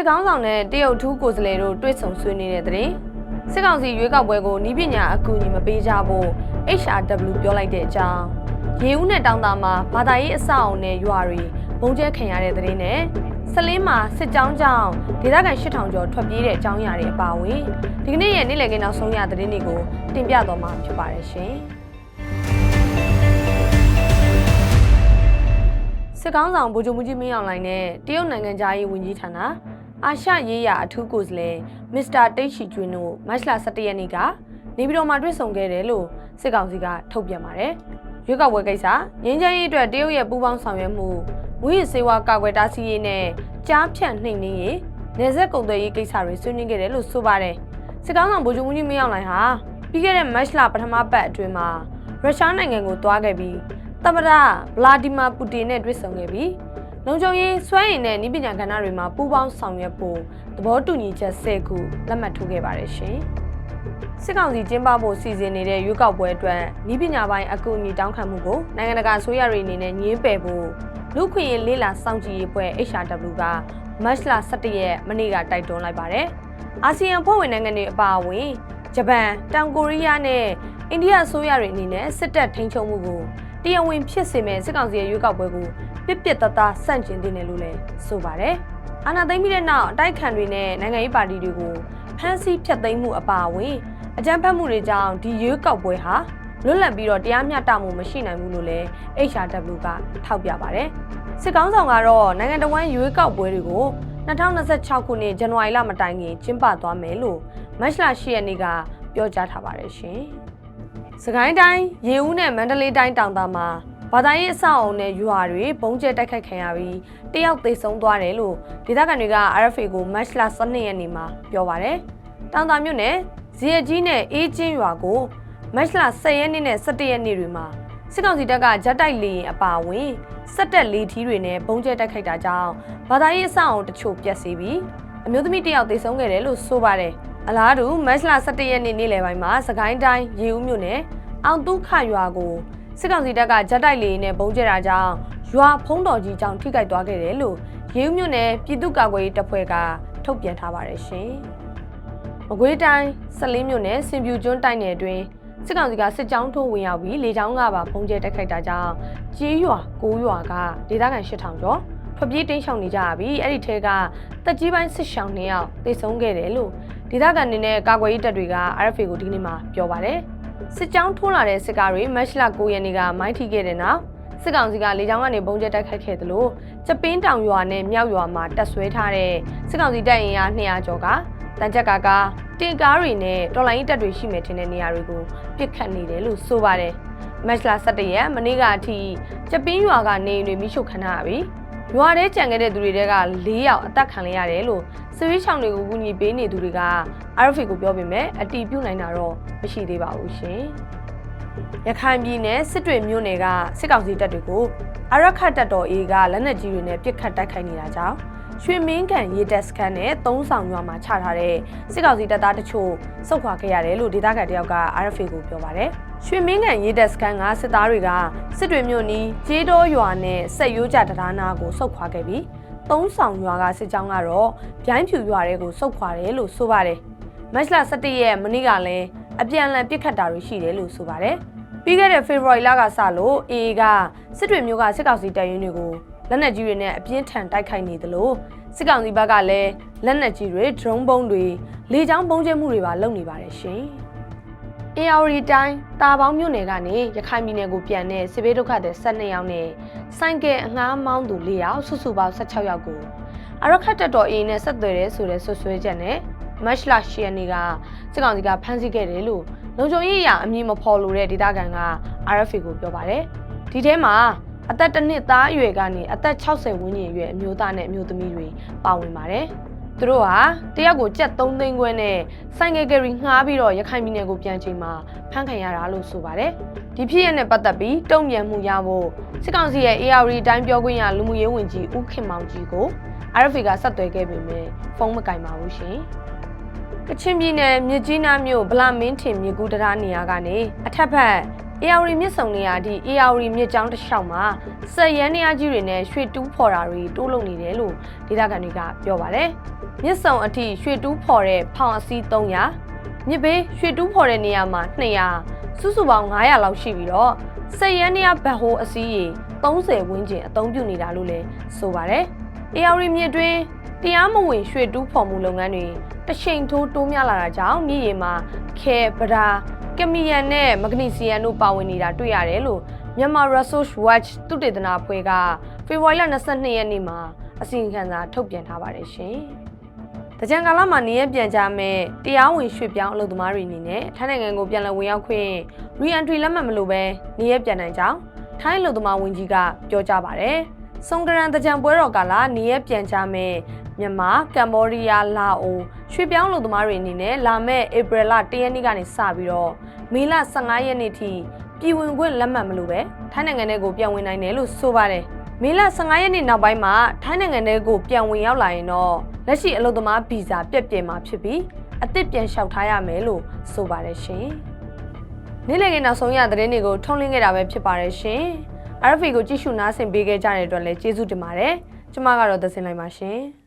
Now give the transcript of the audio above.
စစ်ကောင်းဆောင်နဲ့တရုတ်ထူးကိုယ်စားလှယ်တို့တွေ့ဆုံဆွေးနွေးတဲ့တဲ့ရင်စစ်ကောင်စီရွေးကောက်ပွဲကိုနီးပညာအကူအညီမပေးကြဖို့ HRW ပြောလိုက်တဲ့အကြောင်းရေဦးနဲ့တောင်တာမှာဘာသာရေးအဆောက်အုံနဲ့ရွာတွေဘုံကျဲခံရတဲ့တဲ့ရင်နဲ့စလင်းမှာစစ်ကြောင်းကြောင့်ဒေသခံ8000ကျော်ထွက်ပြေးတဲ့အကြောင်းအရာတွေအပါအဝင်ဒီကနေ့ရဲ့နေ့လည်ခင်းနောက်ဆုံးရသတင်းတွေကိုတင်ပြတော့မှာဖြစ်ပါတယ်ရှင်စစ်ကောင်းဆောင်ဗိုလ်ချုပ်မှုကြီးမင်းအောင်လှိုင်နဲ့တရုတ်နိုင်ငံသားရေးဝန်ကြီးဌာန အာရှရေးရာအထူးကိုယ်စားလှယ်မစ္စတာတိတ်ရှိကျွင်းတို့မတ်လ17ရက်နေ့ကနေပြည်တော်မှာတွေ့ဆုံခဲ့တယ်လို့စစ်ကောင်စီကထုတ်ပြန်ပါတယ်။ရွေးကောက်ပွဲကိစ္စငင်းချမ်းရေးအတွက်တရုတ်ရဲ့ပူးပေါင်းဆောင်ရွက်မှုဝိရစေဝါကာကွယ်တားဆီးရေးနဲ့ကြားဖြန့်နှိမ်နင်းရေးနေဆက်ကုန်သွယ်ရေးကိစ္စတွေဆွေးနွေးခဲ့တယ်လို့ဆိုပါတယ်။စစ်ကောင်းဆောင်ဗိုလ်ချုပ်မှုကြီးမင်းအောင်လှိုင်ဟာပြီးခဲ့တဲ့မတ်လပထမပတ်အတွင်းမှာရုရှားနိုင်ငံကိုတွားခဲ့ပြီးသမ္မတဗလာဒီမာပူတင်နဲ့တွေ့ဆုံခဲ့ပြီး လုံခြုံရေးစွမ်းရည်နဲ့နည်းပညာကဏ္ဍတွေမှာပူးပေါင်းဆောင်ရွက်ဖို့သဘောတူညီချက်၁၀ခုလက်မှတ်ထိုးခဲ့ပါတယ်ရှင်။စစ်ကောင်စီကျင်းပဖို့စီစဉ်နေတဲ့ရွေးကောက်ပွဲအတွက်နည်းပညာပိုင်းအကူအညီတောင်းခံမှုကိုနိုင်ငံတကာအစိုးရတွေအနေနဲ့ညှင်းပယ်ဖို့လူခွင့်ရေးလေးလာစောင့်ကြည့်ရေးပွဲ HRW ကမတ်လ17ရက်မနေ့ကတိုက်တွန်းလိုက်ပါတယ်။အာဆီယံဖွဲ့ဝင်နိုင်ငံတွေအပါအဝင်ဂျပန်၊တောင်ကိုရီးယားနဲ့အိန္ဒိယအစိုးရတွေအနေနဲ့စစ်တပ်ထိန်းချုပ်မှုကို တရားဝင်ဖြစ်စေမဲ့စစ်ကောင်စီရဲ့ရွေးကောက်ပွဲကိုပြစ်ပြစ်သားသားစန့်ကျင်နေတယ်လို့လည်းဆိုပါတယ်။အာဏာသိမ်းပြီးတဲ့နောက်အတိုက်ခံတွေနဲ့နိုင်ငံရေးပါတီတွေကိုဖမ်းဆီးဖျက်သိမ်းမှုအပါအဝင်အကြမ်းဖက်မှုတွေကြောင့်ဒီရွေးကောက်ပွဲဟာလွတ်လပ်ပြီးတော့တရားမျှတမှုမရှိနိုင်ဘူးလို့လည်း HRW ကထောက်ပြပါတယ်။စစ်ကောင်းဆောင်ကတော့နိုင်ငံတော်ဝန်ရွေးကောက်ပွဲတွေကို2026ခုနှစ်ဇန်နဝါရီလမတိုင်ခင်ကျင်းပသွားမယ်လို့မတ်လ10ရက်နေ့ကပြောကြားထားပါတယ်ရှင်။ စကိုင်းတိုင်းရေဦးနဲ့မန္တလေးတိုင်းတောင်တာမှာဘာသာရေးအဆောက်အအုံနဲ့ရွာတွေပုံကျဲတိုက်ခိုက်ခံရပြီးတယောက်သေဆုံးသွားတယ်လို့ဒေသခံတွေက RFA ကိုမတ်လ12ရက်နေ့မှာပြောပါတယ်။တောင်တာမြို့နယ်ဇီယကြီးနဲ့အေးချင်းရွာကိုမတ်လ10ရက်နေ့နဲ့17ရက်နေ့တွေမှာစစ်ကောင်စီတပ်ကဂျက်တိုက်လေရင်အပါအဝင်စက်တက်လေထီးတွေနဲ့ပုံကျဲတိုက်ခိုက်တာကြောင့်ဘာသာရေးအဆောက်အအုံတချို့ပျက်စီးပြီးအမျိုးသမီးတစ်ယောက်သေဆုံးခဲ့တယ်လို့ဆိုပါတယ်။ အလားတူမတ်လ17ရက်နေ့နေ့လယ်ပိုင်းမှာစကိုင်းတိုင်းရေဦးမြို့နယ်အောင်တုခရွာကိုစစ်ကောင်စီတပ်ကဂျက်တိုက်လေရင်နဲ့ပုံကျဲတာကြောင့်ရွာဖုံးတော်ကြီးကြောင့်ထိခိုက်သွားခဲ့တယ်လို့ရေဦးမြို့နယ်ပြည်သူ့ကာကွယ်ရေးတပ်ဖွဲ့ကထုတ်ပြန်ထားပါတယ်ရှင်။မကွေးတိုင်းစလင်းမြို့နယ်စင်ပြူကျွန်းတိုက်နယ်အတွင်းစစ်ကောင်စီကစစ်ကြောင်းထိုးဝင်ရောက်ပြီးလေကြောင်းကပါပုံကျဲတိုက်ခိုက်တာကြောင့်ကြေးရွာ၉ရွာကဒေသခံ8000ကျော်ထွက်ပြေးတိမ်းရှောင်နေကြရပြီးအဲ့ဒီထဲကတက်ကြီးပိုင်းစစ်ရှောင်2ယောက်သေဆုံးခဲ့တယ်လို့ ဒေသခံတွေနဲ့ကာကွယ်ရေးတပ်တွေက RFA ကိုဒီကနေ့မှပြောပါတယ်စစ်ကြောင်းထိုးလာတဲ့စစ်ကားတွေမတ်လ9ရက်နေ့ကမိုင်းထိခဲ့တဲ့နောက်စစ်ကောင်စီကလေကြောင်းကနေပုံကျဲတိုက်ခိုက်ခဲ့သလိုကျပင်းတောင်ရွာနဲ့မြောက်ရွာမှာတက်ဆွဲထားတဲ့စစ်ကောင်စီတပ်အင်အား200ကျော်ကတန်ကြက်ကာကတင်ကားတွေနဲ့တော်လိုင်းတပ်တွေရှိမယ်ထင်တဲ့နေရာတွေကိုပစ်ခတ်နေတယ်လို့ဆိုပါတယ်။မတ်လ17ရက်မနေ့ကအထိကျပင်းရွာကနေအိမ်တွေမိရှုခံရပြီး ရွာထဲကြံခဲ့တဲ့သူတွေတဲက၄ယောက်အသက်ခံလိုက်ရတယ်လို့စဝီးချောင်းတွေကိုကူညီပေးနေသူတွေက RFA ကိုပြောပေမဲ့အတီးပြုတ်နိုင်တာတော့မရှိသေးပါဘူးရှင်။ရခိုင်ပြည်နယ်စစ်တွေမြို့နယ်ကစစ်ကောင်စီတပ်တွေကိုအရခတ်တပ်တော် A ကလက်နက်ကြီးတွေနဲ့ပစ်ခတ်တိုက်ခိုက်နေတာကြောင့်ရွှေမင်းကန်ရေတက်စခန်းနဲ့သုံးဆောင်ရွာမှာချထားတဲ့စစ်ကောင်စီတပ်သားတချို့စုခွာခဲ့ရတယ်လို့ဒေသခံတယောက်က RFA ကိုပြောပါတယ်။ ရွှေမင်းကန်ရေတက်စခန်းကစစ်သားတွေကစစ်တွေမြို့နီးကျေးတော်ရွာနဲ့ဆက်ရိုးကြတရားနာကိုစုခွာခဲ့ပြီးသုံးဆောင်ရွာကစစ်ကြောင်းကတော့ဗျိုင်းဖြူရွာတွေကိုစုခွာတယ်လို့ဆိုပါတယ်။မတ်လ17ရက်မနေ့ကလည်းအပြန်အလှန်ပစ်ခတ်တာတွေရှိတယ်လို့ဆိုပါတယ်။ပြီးခဲ့တဲ့ဖေဖော်ဝါရီလကစလို့ AA ကစစ်တွေမျိုးကစစ်ကောင်စီတပ်ရင်းတွေကိုလက်နက်ကြီးတွေနဲ့အပြင်းထန်တိုက်ခိုက်နေသလိုစစ်ကောင်စီဘက်ကလည်းလက်နက်ကြီးတွေ drone ပုံးတွေလေကြောင်းပုံးကျမှုတွေပါလုပ်နေပါတယ်ရှင်။ AR တိုင်းတာပေါင်းမြို့နယ်ကနေရခိုင်ပြည်နယ်ကိုပြန်တဲ့စစ်ဘေးဒုက္ခသည်12ယောက်နဲ့ဆိုင်ကယ်အငှားမောင်းသူ4ယောက်စုစုပေါင်း16ယောက်ကိုအရခတ်တပ်တော် A နဲ့ဆက်သွယ်တဲ့ဆိုတဲ့ဆွဆွဲချက်နဲ့မတ်လ10ရက်နေ့ကစစ်ကောင်စီကဖမ်းဆီးခဲ့တယ်လို့လုံခြုံရေးအရာအမည်မဖော်လိုတဲ့ဒေသခံက RFA ကိုပြောပါတယ်။ဒီထဲမှာအသက်တစ်နှစ်သားအရွယ်ကနေအသက်60ဝန်းကျင်အရွယ်အမျိုးသားနဲ့အမျိုးသမီးတွေပါဝင်ပါတယ်။ သူတို့ဟာတယောက်ကိုကြက်3သိန်းခွဲနဲ့ဆိုင်ကယ်ကယ်ရီငှားပြီးတော့ရခိုင်ပြည်နယ်ကိုပြန်ချိန်မှာဖမ်းခံရတာလို့ဆိုပါတယ်။ဒီဖြစ်ရတဲ့ပတ်သက်ပြီးတုံ့ပြန်မှုရဖို့စစ်ကောင်စီရဲ့ AR တိုင်းပြောခွင့်ရလူမှုရေးဝန်ကြီးဦးခင်မောင်ကြီးကို RFA ကဆက်သွယ်ခဲ့ပေမဲ့ဖုန်းမကင်ပါဘူးရှင်။ကချင်ပြည်နယ်မြစ်ကြီးနားမြို့ဗလာမင်းထင်မြစ်ကူးတရားနေရာကနေအထက်ဘက် AR မြစ်ဆုံနေရာဒီ AR မြစ်ကြောင်းတစ်လျှောက်မှာစက်ရန်နေရာကြီးတွေနဲ့ရွှေတူးဖော်တာတွေတိုးလုပ်နေတယ်လို့ဒေသခံတွေကပြောပါတယ်။မြစ်ဆုံအထိရွှေတူးဖော်တဲ့ဖောင်အစီး300မြစ်ဘေးရွှေတူးဖော်တဲ့နေရာမှာ200စုစုပေါင်း900လောက်ရှိပြီးတော့စက်ရန်နေရဘတ်ဟိုးအစီးရေ30ဝန်းကျင်အသုံးပြုနေတာလို့လည်းဆိုပါတယ်။ AR မြစ်တွင်တရားမဝင်ရွှေတူးဖော်မှုလုပ်ငန်းတွေတချိန်ထိုးတိုးများလာတာကြောင့်မြစ်ရေမှာခဲပဒါ ကမီယန်နဲ့မဂနီဆီယမ်တို့ပါဝင်နေတာတွေ့ရတယ်လို့မြန်မာ Resource Watch သုတေသနအဖွဲ့ကဖေဖော်ဝါရီလ22ရက်နေ့မှာအစီရင်ခံစာထုတ်ပြန်ထားပါတယ်ရှင်။တကြံကာလမှာနေရပြန်ကြမဲ့တရားဝင်ရွှေ့ပြောင်းအလုပ်သမားတွေအနေနဲ့ထိုင်းနိုင်ငံကိုပြန်လည်ဝင်ရောက်ခွင့် re-entry လက်မှတ်မလိုပဲနေရပြန်နိုင်ကြောင်းထိုင်းအလုပ်သမားဝန်ကြီးကပြောကြားပါတယ်။ စုံကရန်တကြံပွဲတော်ကာလနေရပြန်ကြမဲ့မြန်မာကမ္ဘောဒီးယားလာအိုရွှေ့ပြောင်းအလုပ်သမားတွေအနေနဲ့လာမဲ့ဧပြီလ1ရက်နေ့ကနေစပြီးတော့မေလ15ရက်နေ့ထိပြည်ဝင်ခွင့်လက်မှတ်မလိုပဲထိုင်းနိုင်ငံထဲကိုပြန်ဝင်နိုင်တယ်လို့ဆိုပါတယ်။မေလ15ရက်နေ့နောက်ပိုင်းမှာထိုင်းနိုင်ငံထဲကိုပြန်ဝင်ရောက်လာရင်တော့လက်ရှိအလုပ်သမားဗီဇာပြည့်ပြည့်မှာဖြစ်ပြီးအသစ်ပြန်လျှောက်ထားရမယ်လို့ဆိုပါတယ်ရှင်။နေ့လည်ခင်းနောက်ဆုံးရသတင်းတွေကိုထုံးလင်းခဲ့တာပဲဖြစ်ပါတယ်ရှင်။ RFA ကိုကြည့်ရှုနားဆင်ပေးခဲ့ကြတဲ့အတွက်လည်းကျေးဇူးတင်ပါတယ်။ကျွန်မကတော့သစင်လိုက်ပါရှင်။